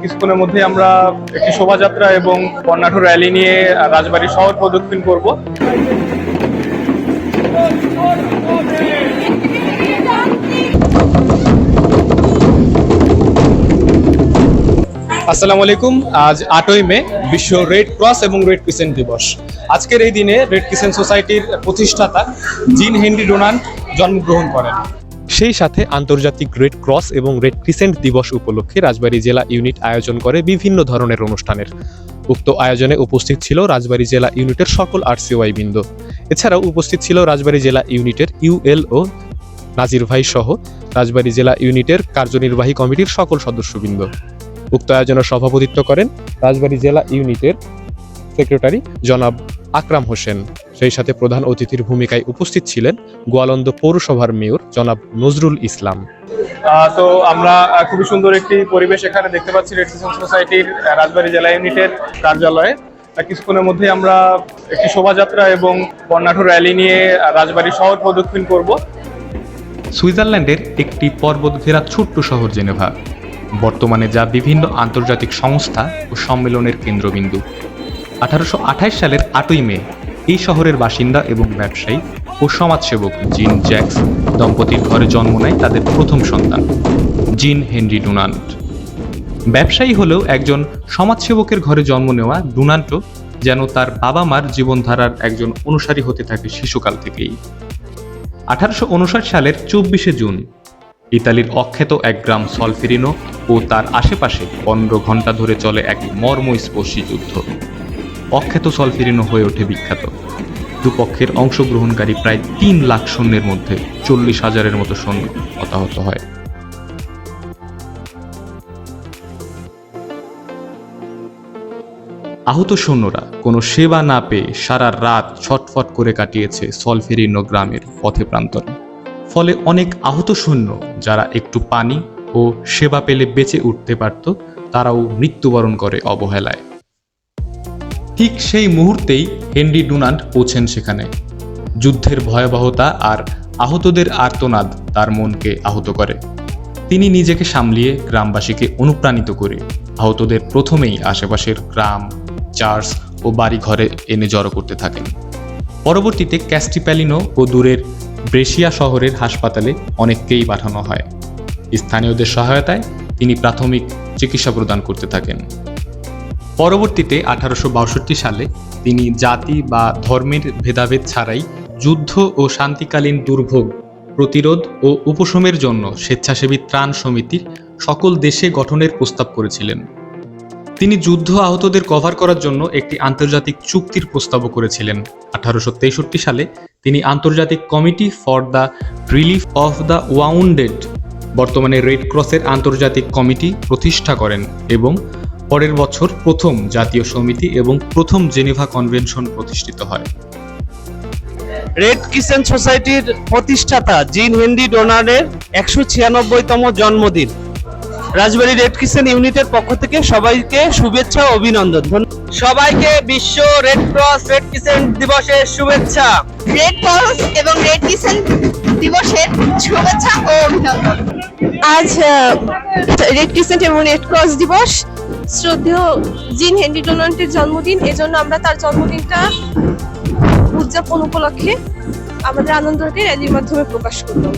কিছুক্ষণের মধ্যে আমরা একটি শোভাযাত্রা এবং বর্ণাঢ্য র্যালি নিয়ে রাজবাড়ী শহর প্রদক্ষিণ করব। আসসালামু আলাইকুম। আজ আটই মে, বিশ্ব রেড ক্রস এবং রেড ক্রিসেন্ট দিবস। আজকের এই দিনে রেড ক্রিসেন্ট সোসাইটির প্রতিষ্ঠাতা জিন হেনরি ডোনাল্ড জন্মগ্রহণ করেন। সেই সাথে আন্তর্জাতিক রেড ক্রস এবং রেড ক্রিসেন্ট দিবস উপলক্ষে রাজবাড়ী জেলা ইউনিট আয়োজন করে বিভিন্ন ধরনের অনুষ্ঠানের। উক্ত আয়োজনে উপস্থিত ছিল রাজবাড়ী জেলা ইউনিটের সকল আরসিওয়াই বৃন্দ। এছাড়াও উপস্থিত ছিল রাজবাড়ী জেলা ইউনিটের ইউএলও নাজির ভাই সহ রাজবাড়ী জেলা ইউনিটের কার্যনির্বাহী কমিটির সকল সদস্যবৃন্দ। উক্ত আয়োজনে সভাপতিত্ব করেন রাজবাড়ী জেলা ইউনিটের সেক্রেটারি জনাব আকরাম হোসেন। সেই সাথে প্রধান অতিথির ভূমিকায় উপস্থিত ছিলেন গোয়ালন্দ পৌরসভার মেয়র জনাব নজরুল ইসলাম। তো আমরা খুবই সুন্দর একটি পরিবেশ এখানে দেখতে পাচ্ছি রেড ক্রিসেন্ট সোসাইটির রাজবাড়ী জেলা ইউনিটের কার্যালয়ে। কিছুক্ষণের মধ্যে আমরা একটি শোভাযাত্রা এবং বর্ণাঢ্য র্যালি নিয়ে রাজবাড়ি শহর প্রদক্ষিণ করব। সুইজারল্যান্ডের একটি পর্বত ঘেরা ছোট্ট শহর জেনেভা। বর্তমানে যা বিভিন্ন আন্তর্জাতিক সংস্থা ও সম্মেলনের কেন্দ্রবিন্দু। আঠারোশো আঠাশ সালের আটই মে, এই শহরের বাসিন্দা এবং ব্যবসায়ী ও সমাজসেবক জিন জ্যাক্স দম্পতির ঘরে জন্ম নেয় তাদের প্রথম সন্তান, জিন হেনরি ডুনান্ট। ব্যবসায়ী হলেও একজন সমাজসেবকের ঘরে জন্ম নেওয়া ডুনান্টো যেন তার বাবা মার জীবনধারার একজন অনুসারী হতে থাকে শিশুকাল থেকেই। আঠারোশো উনষাট সালের চব্বিশে জুন, ইতালির অখ্যাত এক গ্রাম সলফেরিনো ও তার আশেপাশে পনেরো ঘণ্টা ধরে চলে এক মর্মস্পর্শী যুদ্ধ। অখ্যাত সলফেরিনো হয়ে ওঠে বিখ্যাত। দুপক্ষের অংশগ্রহণকারী প্রায় তিন লাখ সৈন্যের মধ্যে চল্লিশ হাজারের মতো সৈন্য হতাহত হয়। আহত সৈন্যরা কোনো সেবা না পেয়ে সারা রাত ছটফট করে কাটিয়েছে সলফেরিনো গ্রামের পথে প্রান্তরে। ফলে অনেক আহত সৈন্য যারা একটু পানি ও সেবা পেলে বেঁচে উঠতে পারত, তারাও মৃত্যুবরণ করে অবহেলায়। ঠিক সেই মুহূর্তেই হেনরি ডুনান্ট পৌঁছেন সেখানে। যুদ্ধের ভয়াবহতা আর আহতদের আর্তনাদ তার মনকে আহত করে। তিনি নিজেকে সামলিয়ে গ্রামবাসীকে অনুপ্রাণিত করে। আহতদের প্রথমেই আশেপাশের গ্রাম, চার্চ ও বাড়ি ঘরে এনে জড়ো করতে থাকেন। পরবর্তীতে ক্যাস্টিপ্যালিনো ও দূরের ব্রেশিয়া শহরের হাসপাতালে অনেককেই পাঠানো হয়। স্থানীয়দের সহায়তায় তিনি প্রাথমিক চিকিৎসা প্রদান করতে থাকেন। পরবর্তীতে আঠারোশো বাষট্টি সালে তিনি জাতি বা ধর্মের ভেদাভেদ ছাড়াই যুদ্ধ ও শান্তিকালীন দুর্ভোগ, প্রতিরোধ ও উপশমের জন্য স্বেচ্ছাসেবী ত্রাণ সমিতির সকল দেশে গঠনের প্রস্তাব করেছিলেন। তিনি যুদ্ধ আহতদের কভার করার জন্য একটি আন্তর্জাতিক চুক্তির প্রস্তাবও করেছিলেন। আঠারোশো তেষট্টি সালে তিনি আন্তর্জাতিক committee for the relief of the wounded, বর্তমানে রেড ক্রসের আন্তর্জাতিক কমিটি, প্রতিষ্ঠা করেন এবং পরের বছর প্রথম জাতীয় সমিতি এবং প্রথম জেনেভা কনভেনশন প্রতিষ্ঠিত হয়। রেড কিচেন সোসাইটির প্রতিষ্ঠাতা জিন হেনরি ডোনারের একশো ছিয়ানব্বইতম জন্মদিন। রাজবাড়ী রেড কিচেন ইউনিটের পক্ষ থেকে সবাইকে শুভেচ্ছা ও অভিনন্দন। সবাইকে বিশ্ব রেড ক্রস রেড কিচেন দিবসের শুভেচ্ছা। রেড ক্রস এবং রেড কিচেন দিবসের শুভেচ্ছা ও অভিনন্দন। আজ রেড ক্রিসেন্ট এবং রেড ক্রস দিবস শ্রদ্ধেয় জিন হেনরি ডোনাল্ডের জন্মদিন, এজন্য আমরা তার জন্মদিনটা উদযাপন উপলক্ষে আমাদের আনন্দকে র্যালির মাধ্যমে প্রকাশ করলাম।